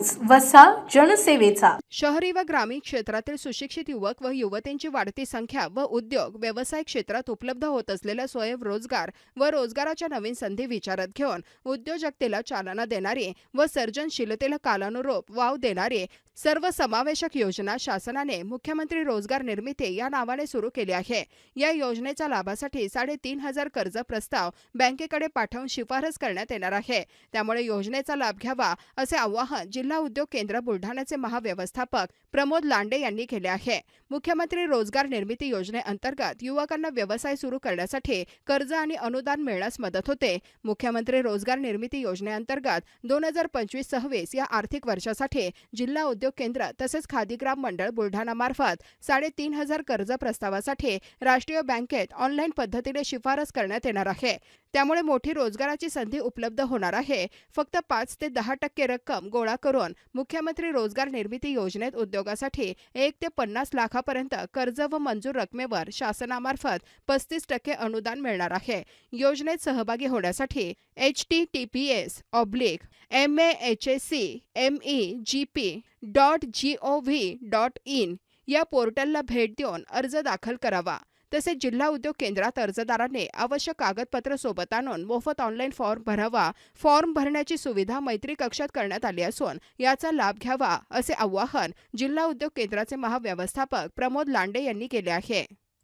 News वसा जनसेवेचा. शहरी व ग्रामीण क्षेत्रातील सुशिक्षित युवक व युवतींची वाढती संख्या व उद्योग व्यवसाय क्षेत्रात उपलब्ध होत असलेल्या स्वयंरोजगार व रोजगाराच्या नवीन संधी विचारात घेऊन उद्योजकतेला चालना देणारी व सर्जनशीलतेला कालानुरूप वाव देणारी सर्वसमावेशक योजना शासनाने मुख्यमंत्री रोजगार निर्मिती या नावाने सुरू केली आहे. या योजनेच्या लाभासाठी साडेतीन हजार कर्ज प्रस्ताव बँकेकडे पाठवून शिफारस करण्यात येणार आहे. त्यामुळे योजनेचा लाभ घ्यावा असे आवाहन जिल्हा उद्योग केंद्र बुलढाण्याचे महाव्यवस्थापक प्रमोद लांडे यांनी केले आहे. मुख्यमंत्री रोजगार निर्मिती योजनेअंतर्गत युवकांना व्यवसाय सुरू करण्यासाठी कर्ज आणि अनुदान मिळण्यास मदत होते. मुख्यमंत्री रोजगार निर्मिती योजनेअंतर्गत दोन हजार पंचवीस सव्वीस या आर्थिक वर्षासाठी जिल्हा उद्योग केंद्र तसेच खादीग्राम मंडळ बुलढाणामार्फत साडेतीन हजार कर्ज प्रस्तावासाठी राष्ट्रीय बँकेत ऑनलाईन पद्धतीने शिफारस करण्यात येणार आहे. त्यामुळे मोठी रोजगाराची संधी उपलब्ध होणार आहे. फक्त पाच ते दहा टक्के रक्कम गोळा करून मुख्यमंत्री रोजगार निर्मिती योजनेत उद्योगासाठी एक ते पन्नास लाखापर्यंत कर्ज व मंजूर रकमेवर शासनामार्फत पस्तीस टक्के अनुदान मिळणार आहे. योजनेत सहभागी होण्यासाठी H T T P S oblique M A H S C M E G P dot G O V dot in या पोर्टलला भेट देऊन अर्ज दाखल करावा. तसेच जिल्हा उद्योग केंद्रात अर्जदाराने आवश्यक कागदपत्र सोबत आणून मोफत ऑनलाईन फॉर्म भरावा. फॉर्म भरण्याची सुविधा मैत्री कक्षात करण्यात आली असून याचा लाभ घ्यावा असे आवाहन जिल्हा उद्योग केंद्राचे महाव्यवस्थापक प्रमोद लांडे यांनी केले आहे.